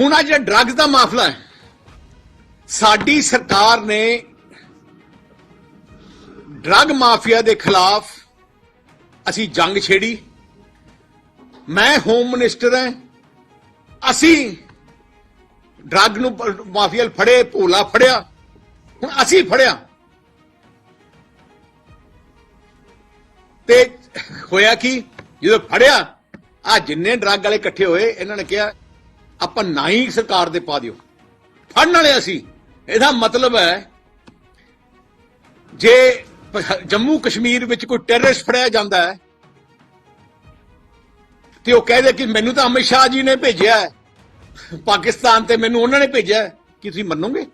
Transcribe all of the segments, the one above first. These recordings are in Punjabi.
ਹੁਣ ਆ ਜਿਹੜਾ ਡਰੱਗਸ ਦਾ ਮਾਫਲਾ ਹੈ, ਸਾਡੀ ਸਰਕਾਰ ਨੇ ਡਰੱਗ ਮਾਫੀਆ ਦੇ ਖਿਲਾਫ ਅਸੀਂ ਜੰਗ ਛੇੜੀ। ਮੈਂ ਹੋਮ ਮਿਨਿਸਟਰ ਹਾਂ। ਅਸੀਂ ਡਰੱਗ ਨੂੰ ਮਾਫੀਆ ਫੜੇ, ਭੋਲਾ ਫੜਿਆ। ਹੁਣ ਅਸੀਂ ਫੜਿਆ। ਤੇ ਹੋਇਆ ਕੀ? ਜਦੋਂ ਫੜਿਆ ਆ ਜਿੰਨੇ ਡਰੱਗ ਵਾਲੇ ਇਕੱਠੇ ਹੋਏ, ਇਹਨਾਂ ਨੇ ਕਿਹਾ ਆਪਾਂ ਨਾ ਹੀ ਸਰਕਾਰ ਦੇ ਪਾ ਦਿਓ ਫੜਨ ਵਾਲੇ ਅਸੀਂ ਇਹਦਾ ਮਤਲਬ ਹੈ, ਜੇ ਜੰਮੂ ਕਸ਼ਮੀਰ ਵਿੱਚ ਕੋਈ ਟੈਰਰਿਸਟ ਫੜਿਆ ਜਾਂਦਾ ਹੈ, ਤੇ ਉਹ ਕਹਿੰਦੇ ਕਿ ਮੈਨੂੰ ਤਾਂ ਅਮਿਤ ਸ਼ਾਹ ਜੀ ਨੇ ਭੇਜਿਆ ਹੈ, ਪਾਕਿਸਤਾਨ ਤੇ ਮੈਨੂੰ ਉਹਨਾਂ ਨੇ ਭੇਜਿਆ ਹੈ। ਕੀ ਤੁਸੀਂ ਮੰਨੋਗੇ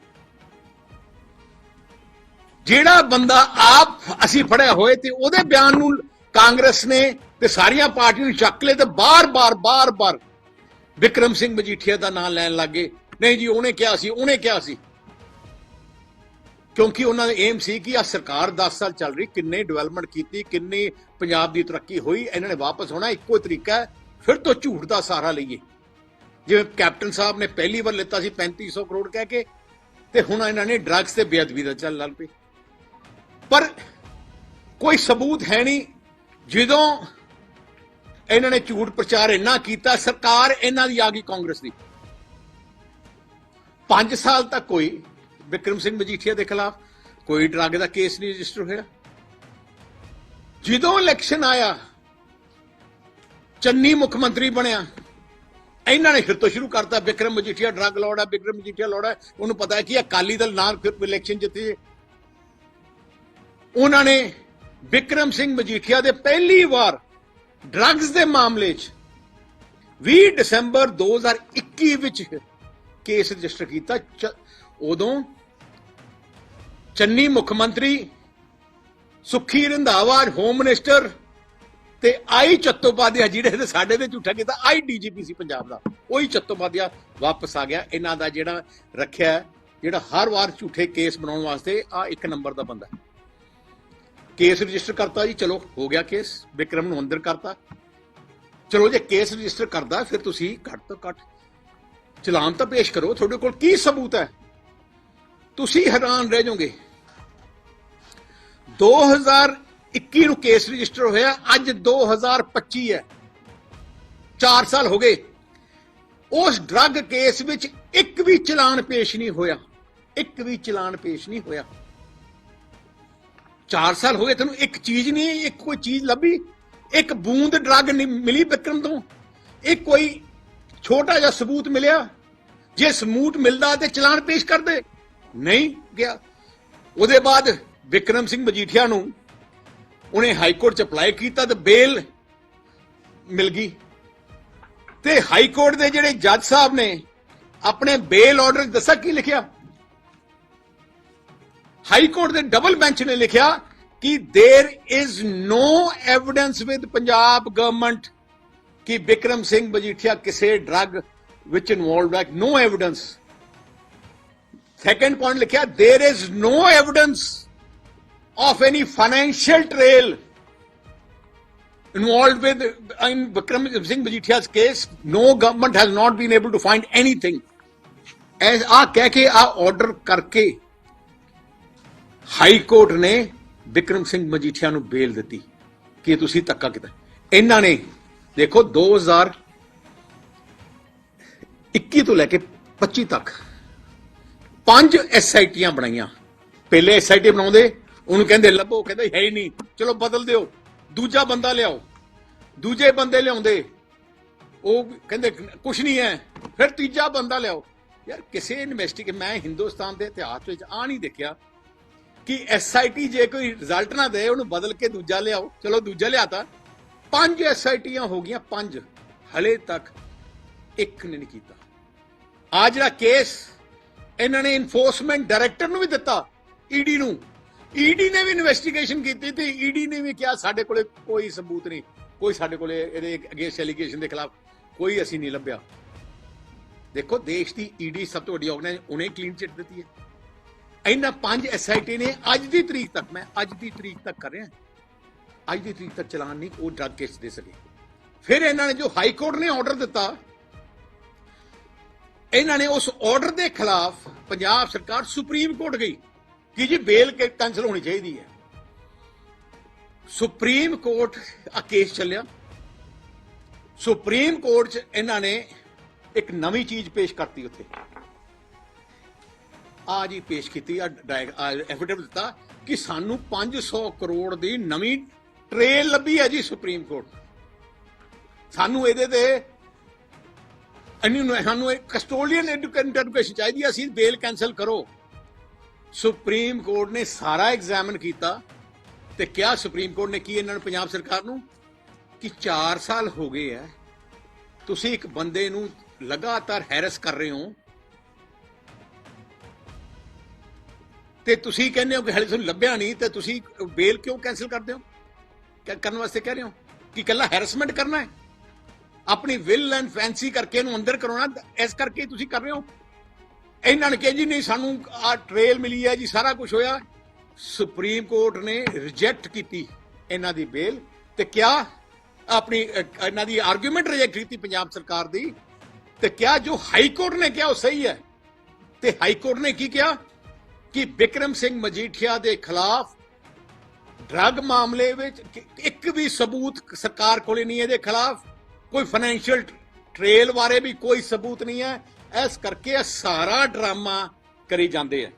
ਜਿਹੜਾ ਬੰਦਾ ਆਪ ਅਸੀਂ ਫੜਿਆ ਹੋਏ ਤੇ ਉਹਦੇ ਬਿਆਨ ਨੂੰ ਕਾਂਗਰਸ ਨੇ ਤੇ ਸਾਰੀਆਂ ਪਾਰਟੀਆਂ ਨੂੰ ਚੱਕ ਲਏ ਤੇ ਬਾਰ-ਬਾਰ ਬਾਰ-ਬਾਰ ਵਿਕਰਮ ਸਿੰਘ ਮਜੀਠੀਆ ਦਾ ਨਾਮ ਲੈਣ ਲੱਗੇ। ਨਹੀਂ ਜੀ, ਉਹਨੇ ਕਿਹਾ ਸੀ, ਉਹਨੇ ਕਿਹਾ ਸੀ। ਕਿਉਂਕਿ ਉਹਨਾਂ ਦਾ ਏਮ ਸੀ ਕਿ ਆ ਸਰਕਾਰ 10 ਸਾਲ ਚੱਲ ਰਹੀ, ਕਿੰਨੇ ਡਿਵੈਲਪਮੈਂਟ ਕੀਤੀ, ਕਿੰਨੀ ਪੰਜਾਬ ਦੀ ਤਰੱਕੀ ਹੋਈ, ਇਹਨਾਂ ਨੇ ਵਾਪਸ ਹੋਣਾ ਇੱਕੋ ਹੀ ਤਰੀਕਾ ਹੈ, ਫਿਰ ਤੋਂ ਝੂਠ ਦਾ ਸਹਾਰਾ ਲਈਏ। ਜਿਵੇਂ ਕੈਪਟਨ ਸਾਹਿਬ ਨੇ ਪਹਿਲੀ ਵਾਰ ਲਿੱਤਾ ਸੀ 3500 ਕਰੋੜ ਕਹਿ ਕੇ, ਤੇ ਹੁਣ ਇਹਨਾਂ ਨੇ ਡਰੱਗਸ ਤੇ ਬੇਅਦਬੀ ਦਾ ਚੱਲ ਲੱਗ ਪਈ ਪਰ ਕੋਈ ਸਬੂਤ ਹੈ ਨਹੀਂ, ਜਦੋਂ ਇਹਨਾਂ ਨੇ ਝੂਠ ਪ੍ਰਚਾਰ ਇੰਨਾ ਕੀਤਾ, ਸਰਕਾਰ ਇਹਨਾਂ ਦੀ ਆ ਗਈ ਕਾਂਗਰਸ ਦੀ। 5 ਸਾਲ ਤੱਕ ਕੋਈ ਵਿਕਰਮ ਸਿੰਘ ਮਜੀਠੀਆ ਦੇ ਖਿਲਾਫ ਕੋਈ ਡਰੱਗ ਦਾ ਕੇਸ ਨਹੀਂ ਰਜਿਸਟਰ ਹੋਇਆ। ਜਦੋਂ ਇਲੈਕਸ਼ਨ ਆਇਆ, ਚੰਨੀ ਮੁੱਖ ਮੰਤਰੀ ਬਣਿਆ, ਇਹਨਾਂ ਨੇ ਫਿਰ ਤੋਂ ਸ਼ੁਰੂ ਕਰਤਾ, ਵਿਕਰਮ ਮਜੀਠੀਆ ਡਰੱਗ ਲੋੜਾ ਹੈ ਵਿਕਰਮ ਮਜੀਠੀਆ ਲੋੜਾ ਉਹਨੂੰ ਪਤਾ ਹੈ ਕਿ ਅਕਾਲੀ ਦਲ ਨਾਲ ਫਿਰ ਇਲੈਕਸ਼ਨ ਜਿੱਤੀ ਉਹਨਾਂ ਨੇ ਵਿਕਰਮ ਸਿੰਘ ਮਜੀਠੀਆ ਦੇ ਪਹਿਲੀ ਵਾਰ ਡਰੱਗਸ ਦੇ ਮਾਮਲੇ 'ਚ 20 ਦਸੰਬਰ 2021 ਵਿੱਚ ਕੇਸ ਰਜਿਸਟਰ ਕੀਤਾ। ਉਦੋਂ ਚੰਨੀ ਮੁੱਖ ਮੰਤਰੀ ਸੁਖੀ ਰੰਧਾਵਾ, ਹੋਮ ਮਿਨਿਸਟਰ ਤੇ ਆਈ ਚੱਤੋਪਾਧਿਆ ਜਿਹੜੇ ਤੇ ਸਾਡੇ ਤੇ ਝੂਠਾ ਕੀਤਾ, ਆਈ ਡੀਜੀਪੀ ਸੀ ਪੰਜਾਬ ਦਾ। ਉਹੀ ਚੱਤੋਪਾਧਿਆ ਵਾਪਸ ਆ ਗਿਆ। ਇਹਨਾਂ ਦਾ ਜਿਹੜਾ ਰੱਖਿਆ, ਜਿਹੜਾ ਹਰ ਵਾਰ ਝੂਠੇ ਕੇਸ ਬਣਾਉਣ ਵਾਸਤੇ ਆ ਇੱਕ ਨੰਬਰ ਦਾ ਬੰਦਾ। ਹੈ। ਕੇਸ ਰਜਿਸਟਰ ਕਰਤਾ ਜੀ, ਚਲੋ, ਹੋ ਗਿਆ ਕੇਸ, ਵਿਕਰਮ ਨੂੰ ਅੰਦਰ ਕਰਤਾ। ਚਲੋ ਜੇ ਕੇਸ ਰਜਿਸਟਰ ਕਰਦਾ, ਫਿਰ ਤੁਸੀਂ ਘੱਟ ਤੋਂ ਘੱਟ ਚਲਾਨ ਤਾਂ ਪੇਸ਼ ਕਰੋ, ਤੁਹਾਡੇ ਕੋਲ ਕੀ ਸਬੂਤ ਹੈ? ਤੁਸੀਂ ਹੈਰਾਨ ਰਹਿ ਜਾਓਗੇ। 2021 ਨੂੰ ਕੇਸ ਰਜਿਸਟਰ ਹੋਇਆ, ਅੱਜ 2025 ਹੈ। 4 ਸਾਲ ਹੋ ਗਏ। ਉਸ ਡਰੱਗ ਕੇਸ ਵਿੱਚ ਇੱਕ ਵੀ ਚਲਾਨ ਪੇਸ਼ ਨਹੀਂ ਹੋਇਆ। ਇੱਕ ਵੀ ਚਲਾਨ ਪੇਸ਼ ਨਹੀਂ ਹੋਇਆ। 4 ਸਾਲ ਹੋ ਗਏ, ਤੈਨੂੰ ਇੱਕ ਚੀਜ਼ ਨਹੀਂ, ਇੱਕ ਕੋਈ ਚੀਜ਼ ਲੱਭੀ? ਇੱਕ ਬੂੰਦ ਡਰੱਗ ਨਹੀਂ ਮਿਲੀ ਵਿਕਰਮ ਤੋਂ? ਇੱਕ ਕੋਈ ਛੋਟਾ ਜਿਹਾ ਸਬੂਤ ਮਿਲਿਆ? ਜੇ ਸਮੂਟ ਮਿਲਦਾ ਤੇ ਚਲਾਨ ਪੇਸ਼ ਕਰਦੇ ਨਹੀਂ ਗਿਆ। ਉਹਦੇ ਬਾਅਦ ਵਿਕਰਮ ਸਿੰਘ ਮਜੀਠੀਆ ਨੂੰ ਉਹਨੇ ਹਾਈ ਕੋਰਟ ਚ ਅਪਲਾਈ ਕੀਤਾ ਤੇ ਬੇਲ ਮਿਲ ਗਈ। ਤੇ ਹਾਈ ਕੋਰਟ ਦੇ ਜਿਹੜੇ ਜੱਜ ਸਾਹਿਬ ਨੇ ਆਪਣੇ ਬੇਲ ਆਰਡਰ ਦੱਸਿਆ, ਕੀ ਲਿਖਿਆ? ਹਾਈ ਕੋਰਟ ਦੇ ਡਬਲ ਬੈਂਚ ਨੇ ਲਿਖਿਆ ਕਿ there is no evidence with Punjab government ਕਿ ਵਿਕਰਮ ਸਿੰਘ ਮਜੀਠੀਆ ਕਿਸੇ ਡਰੱਗ ਵਿੱਚ ਇਨਵੋਲਵਡ ਹੈ ਨੋ ਐਵੀਡੈਂਸ ਸੈਕੰਡ ਪੁਆਇੰਟ ਲਿਖਿਆ there is no evidence of any financial trail involved with in Vikram Singh Majithia's case, no government has not been able to find anything. S ਆ ਕਹਿ ਕੇ ਆ ਆਰਡਰ ਕਰਕੇ ਹਾਈ ਕੋਰਟ ਨੇ ਵਿਕਰਮ ਸਿੰਘ ਮਜੀਠੀਆ ਨੂੰ ਬੇਲ ਦਿੱਤੀ ਕਿ ਤੁਸੀਂ ਧੱਕਾ ਕੀਤਾ। ਇਹਨਾਂ ਨੇ, ਦੇਖੋ 2021 ਤੋਂ ਲੈ ਕੇ 25 ਤੱਕ ਪੰਜ ਐਸਆਈਟੀਆਂ ਬਣਾਈਆਂ। ਪਹਿਲੇ ਐਸਆਈਟੀ ਬਣਾਉਂਦੇ, ਉਹਨੂੰ ਕਹਿੰਦੇ ਲੱਭੋ, ਕਹਿੰਦਾ ਹੈ ਹੀ ਨਹੀਂ। ਚਲੋ, ਬਦਲ ਦਿਓ। ਦੂਜਾ ਬੰਦਾ ਲਿਆਓ। ਦੂਜੇ ਬੰਦੇ ਲਿਆਉਂਦੇ, ਉਹ ਕਹਿੰਦੇ ਕੁਝ ਨਹੀਂ ਹੈ। ਫਿਰ ਤੀਜਾ ਬੰਦਾ ਲਿਆਓ। ਯਾਰ, ਕਿਸੇ ਇਨਵੈਸਟੀਗੇ ਮੈਂ ਹਿੰਦੁਸਤਾਨ ਦੇ ਇਤਿਹਾਸ ਵਿੱਚ ਆ ਨਹੀਂ ਦੇਖਿਆ। ਕਿ ਐਸਆਈਟੀ ਜੇ ਕੋਈ ਰਿਜ਼ਲਟ ਨਾ ਦੇ, ਉਹਨੂੰ ਬਦਲ ਕੇ ਦੂਜਾ ਲਿਆਓ। ਚਲੋ, ਦੂਜਾ ਲਿਆਤਾ। ਪੰਜ ਐਸਆਈਟੀਆਂ ਹੋ ਗਈਆਂ, ਪੰਜ। ਹਲੇ ਤੱਕ ਇੱਕ ਨੇ ਨਹੀਂ ਕੀਤਾ। ਆ ਜਿਹੜਾ ਕੇਸ ਇਹਨਾਂ ਨੇ ਇਨਫੋਰਸਮੈਂਟ ਡਾਇਰੈਕਟਰ ਨੂੰ ਵੀ ਦਿੱਤਾ ਈਡੀ ਨੂੰ। ਈਡੀ ਨੇ ਵੀ ਇਨਵੈਸਟੀਗੇਸ਼ਨ ਕੀਤੀ ਤੇ ਈਡੀ ਨੇ ਵੀ ਕਿਹਾ, ਸਾਡੇ ਕੋਲੇ ਕੋਈ ਸਬੂਤ ਨਹੀਂ। ਕੋਈ ਸਾਡੇ ਕੋਲੇ ਇਹਦੇ ਅਗੇਂਸਟ ਐਲੀਗੇਸ਼ਨ ਦੇ ਖਿਲਾਫ ਕੋਈ ਅਸੀਂ ਨਹੀਂ ਲੱਭਿਆ। ਦੇਖੋ, ਦੇਸ਼ ਦੀ ਈਡੀ ਸਭ ਤੋਂ ਵੱਡੀ ਆਰਗੇਨਾਈਜ਼ ਉਹਨੇ ਕਲੀਨ ਚਿੱਟ ਦਿੱਤੀ ਹੈ। ਇਹਨਾਂ ਪੰਜ ਐਸਆਈਟੀ ਨੇ, ਅੱਜ ਦੀ ਤਰੀਕ ਤੱਕ, ਮੈਂ ਅੱਜ ਦੀ ਤਰੀਕ ਤੱਕ ਕਰ ਰਿਹਾ। ਅੱਜ ਦੀ ਤਰੀਕ ਤੱਕ ਚਲਾਨ ਨਹੀਂ, ਉਹ ਡਰਗ ਕੇਸ ਦੇ ਸਕੇ ਫਿਰ ਇਹਨਾਂ ਨੇ ਜੋ ਹਾਈ ਕੋਰਟ ਨੇ ਆਰਡਰ ਦਿੱਤਾ, ਇਹਨਾਂ ਨੇ ਉਸ ਆਰਡਰ ਦੇ ਖਿਲਾਫ ਪੰਜਾਬ ਸਰਕਾਰ ਸੁਪਰੀਮ ਕੋਰਟ ਗਈ ਕਿ ਜੀ ਬੇਲ ਕੈਂਸਲ ਹੋਣੀ ਚਾਹੀਦੀ ਹੈ। ਸੁਪਰੀਮ ਕੋਰਟ ਆ ਕੇਸ ਚੱਲਿਆ। ਸੁਪਰੀਮ ਕੋਰਟ 'ਚ ਇਹਨਾਂ ਨੇ ਇੱਕ ਨਵੀਂ ਚੀਜ਼ ਪੇਸ਼ ਕਰਤੀ ਉੱਥੇ। ਆ ਜੀ ਪੇਸ਼ ਕੀਤੀ ਆ ਐਫੀਡੇਵਿਟ ਦਿੱਤਾ ਕਿ ਸਾਨੂੰ 500 ਕਰੋੜ ਦੀ ਨਵੀਂ ਟ੍ਰੇਲ ਲੱਭੀ ਹੈ ਜੀ ਸੁਪਰੀਮ ਕੋਰਟ। ਸਾਨੂੰ ਇਹਦੇ ਤੇ ਅਨੂ ਸਾਨੂੰ ਇੱਕ ਕਸਟੋਡੀਅਨ ਐਜੂਕੇਸ਼ਨ ਚਾਹੀਦੀ ਹੈ, ਅਸੀਂ ਬੇਲ ਕੈਨਸਲ ਕਰੋ। ਸੁਪਰੀਮ ਕੋਰਟ ਨੇ ਸਾਰਾ ਐਗਜ਼ਾਮਨ ਕੀਤਾ ਤੇ ਕਿਹਾ ਸੁਪਰੀਮ ਕੋਰਟ ਨੇ ਕੀ ਇਹਨਾਂ ਨੂੰ ਪੰਜਾਬ ਸਰਕਾਰ ਨੂੰ? ਕਿ 4 ਸਾਲ ਹੋ ਗਏ ਆ ਤੁਸੀਂ ਇੱਕ ਬੰਦੇ ਨੂੰ ਲਗਾਤਾਰ ਹੈਰਸ ਕਰ ਰਹੇ ਹੋ ਤੇ ਤੁਸੀਂ ਕਹਿੰਦੇ ਹੋ ਕਿ ਹਲੇ ਤੁਹਾਨੂੰ ਲੱਭਿਆ ਨਹੀਂ, ਤੇ ਤੁਸੀਂ ਬੇਲ ਕਿਉਂ ਕੈਨਸਲ ਕਰਦੇ ਹੋ? ਕਰਨ ਵਾਸਤੇ ਕਹਿ ਰਹੇ ਹੋ ਕਿ ਕੱਲਾ ਹੈਰਸਮੈਂਟ ਕਰਨਾ ਹੈ? ਆਪਣੀ ਵਿਲ ਐਂਡ ਫੈਂਸੀ ਕਰਕੇ ਇਹਨੂੰ ਅੰਦਰ ਕਰਾਉਣਾ, ਇਸ ਕਰਕੇ ਤੁਸੀਂ ਕਰ ਰਹੇ ਹੋ? ਇਹਨਾਂ ਨੇ ਕਿਹਾ ਜੀ ਨਹੀਂ, ਸਾਨੂੰ ਆ ਟ੍ਰੇਲ ਮਿਲੀ ਹੈ ਜੀ, ਸਾਰਾ ਕੁਝ ਹੋਇਆ। ਸੁਪਰੀਮ ਕੋਰਟ ਨੇ ਰਿਜੈਕਟ ਕੀਤੀ ਇਹਨਾਂ ਦੀ ਬੇਲ ਤੇ ਕਿਹਾ ਆਪਣੀ ਇਹਨਾਂ ਦੀ ਆਰਗੂਮੈਂਟ ਰਿਜੈਕਟ ਕੀਤੀ ਪੰਜਾਬ ਸਰਕਾਰ ਦੀ ਤੇ ਕਿਹਾ ਜੋ ਹਾਈ ਕੋਰਟ ਨੇ ਕਿਹਾ ਉਹ ਸਹੀ ਹੈ। ਤੇ ਹਾਈ ਕੋਰਟ ਨੇ ਕੀ ਕਿਹਾ? ਕਿ ਵਿਕਰਮ ਸਿੰਘ ਮਜੀਠੀਆ ਦੇ ਖਿਲਾਫ ਡਰੱਗ ਮਾਮਲੇ ਵਿੱਚ ਇੱਕ ਵੀ ਸਬੂਤ ਸਰਕਾਰ ਕੋਲੇ ਨਹੀਂ ਇਹਦੇ ਖਿਲਾਫ। ਕੋਈ ਫਾਈਨੈਂਸ਼ੀਅਲ ਟ੍ਰੇਲ ਬਾਰੇ ਵੀ ਕੋਈ ਸਬੂਤ ਨਹੀਂ ਹੈ। ਇਸ ਕਰਕੇ ਇਹ ਸਾਰਾ ਡਰਾਮਾ ਕਰੀ ਜਾਂਦੇ ਆ।